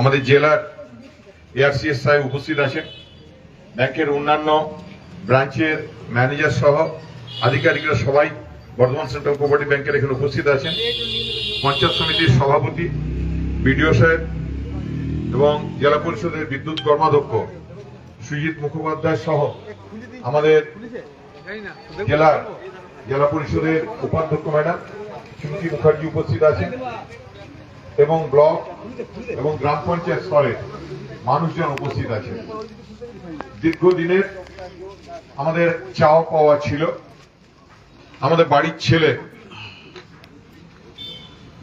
আমাদের জেলার এআরসিএস সাহেব উপস্থিত আছেন। ব্যাংকের অন্যান্য ব্রাঞ্চের ম্যানেজার সহ আধিকারিকরা সবাই বর্ধমান সেন্ট্রাল কোঅপারেটিভ ব্যাংকের এখানে উপস্থিত আছেন। পঞ্চায়েত সমিতির সভাপতি বিডিও সাহেব এবং জেলা পরিষদের বিদ্যুৎ কর্মাধ্যক্ষ সুজিত মুখোপাধ্যায় সহ আমাদের জেলার জেলা পরিষদের উপাধ্যক্ষ ম্যাডাম সুমতি মুখার্জি উপস্থিত আছেন। এবং ব্লক এবং গ্রাম পঞ্চায়েত স্তরে মানুষজন উপস্থিত আছে দীর্ঘদিনের আমাদের চাওয়া পাওয়া ছিল। আমাদের বাড়ির ছেলে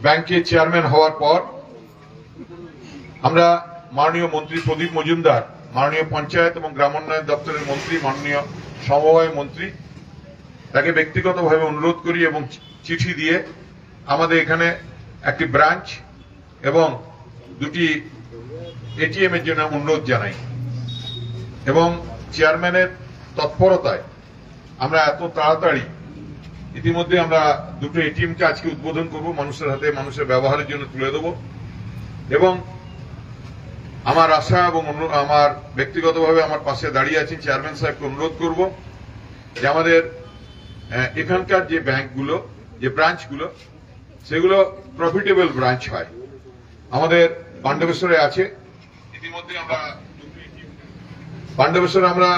ব্যাংকের চেয়ারম্যান হওয়ার পর আমরা মাননীয় মন্ত্রী প্রদীপ মজুমদার, মাননীয় পঞ্চায়েত এবং গ্রামোন্নয়ন দপ্তরের মন্ত্রী, মাননীয় সমবায় মন্ত্রী তাকে ব্যক্তিগতভাবে অনুরোধ করি এবং চিঠি দিয়ে আমাদের এখানে একটি ব্রাঞ্চ এবং দুটি এটিএম এর জন্য অনুরোধ জানাই। এবং চেয়ারম্যানের তৎপরতায় আমরা এত তাড়াতাড়ি ইতিমধ্যে আমরা দুটো এটিএম কে আজকে উদ্বোধন করব, মানুষের হাতে, মানুষের ব্যবহারের জন্য তুলে দেব। এবং আমার আশা এবং আমার ব্যক্তিগতভাবে আমার পাশে দাঁড়িয়ে আছেন চেয়ারম্যান সাহেবকে অনুরোধ করব যে আমাদের এখানকার যে ব্যাংকগুলো, যে ব্রাঞ্চগুলো, সেগুলো প্রফিটেবল ব্রাঞ্চ হয়। আমাদের পাণ্ডবেশ্বরে আছে। ইতিমধ্যে আমরা পাণ্ডবেশ্বরে আমরা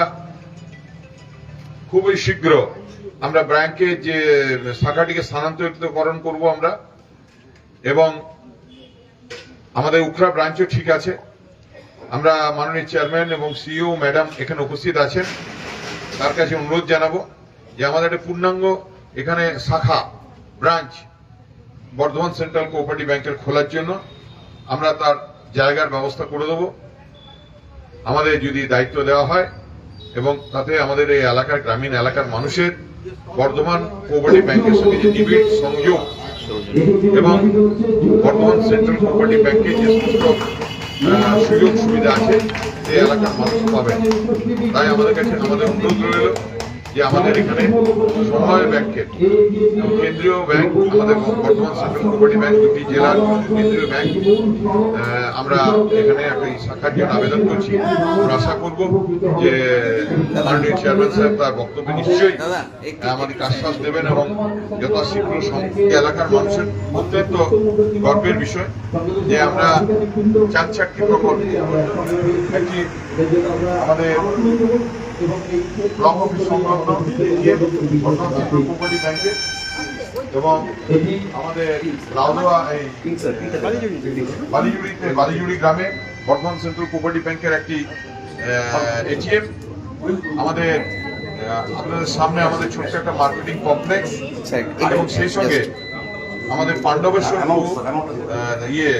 খুবই শীঘ্র আমরা ব্যাংকের যে শাখাটিকে স্থানান্তরিতকরণ করব আমরা এবং আমাদের উখরা ব্রাঞ্চও ঠিক আছে। আমরা মাননীয় চেয়ারম্যান এবং সিইও ম্যাডাম এখানে উপস্থিত আছেন। তার কাছে অনুরোধ জানাব যে আমাদের একটা পূর্ণাঙ্গ এখানে শাখা ব্রাঞ্চ বর্ধমান সেন্ট্রাল কোঅপারেটিভ ব্যাংকের খোলার জন্য আমরা তার জায়গার ব্যবস্থা করে দেব। আমাদের যদি দায়িত্ব দেওয়া হয় এবং তাতে আমাদের এই এলাকার গ্রামীণ এলাকার মানুষের বর্ধমান কোঅপারেটিভ ব্যাংকের সঙ্গে যে নিবিড় সংযোগ এবং বর্ধমান সেন্ট্রাল কোঅপারেটিভ ব্যাংকের যে সমস্ত সুযোগ সুবিধা আছে সেই এলাকার মানুষ পাবেন। তাই আমাদের কাছে আমাদের অনুরোধ রইল। যে আমাদের এখানে সময় ব্যাংকের কেন্দ্রীয় ব্যাংক আমাদের বর্তমান সেন্ট্রাল ব্যাংক দুটি জেলার কেন্দ্রীয় ব্যাংক আমরা এখানে একটা শাখার জন্য আবেদন করছি। আমরা আশা করব যে মাননীয় চেয়ারম্যান সাহেব তার বক্তব্যে নিশ্চয়ই আমাদের আশ্বাস দেবেন এবং যথাশীঘ্র এলাকার মানুষের অত্যন্ত গর্বের বিষয় যে আমরা চার চারটি প্রকল্প একটি আমাদের ব্লক অফিস সংলগ্ন কোম্পানি ব্যাংকে এবং আমাদের লাউদোয়া এই বালিজুড়িতে বালিজুড়ি গ্রামে বর্ধমান সেন্ট্রাল কোঅপারেটিভ ব্যাংকের একটি এটিএম আমাদের আপনাদের সামনে আমাদের ছোট্ট একটা মার্কেটিং কমপ্লেক্স এবং সেই সঙ্গে আমাদের পাণ্ডবেশ্বর ইয়ে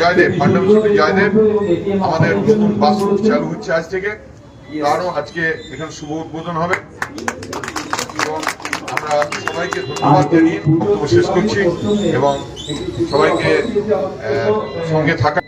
জয়দেব পাণ্ডবেশ্বর টু জয়দেব, আমাদের নতুন বাস চালু হচ্ছে আজ থেকে। তারও আজকে এখানে শুভ উদ্বোধন হবে। এবং আমরা সবাইকে ধন্যবাদ জানিয়ে শেষ করছি এবং সবাইকে সঙ্গে থাকা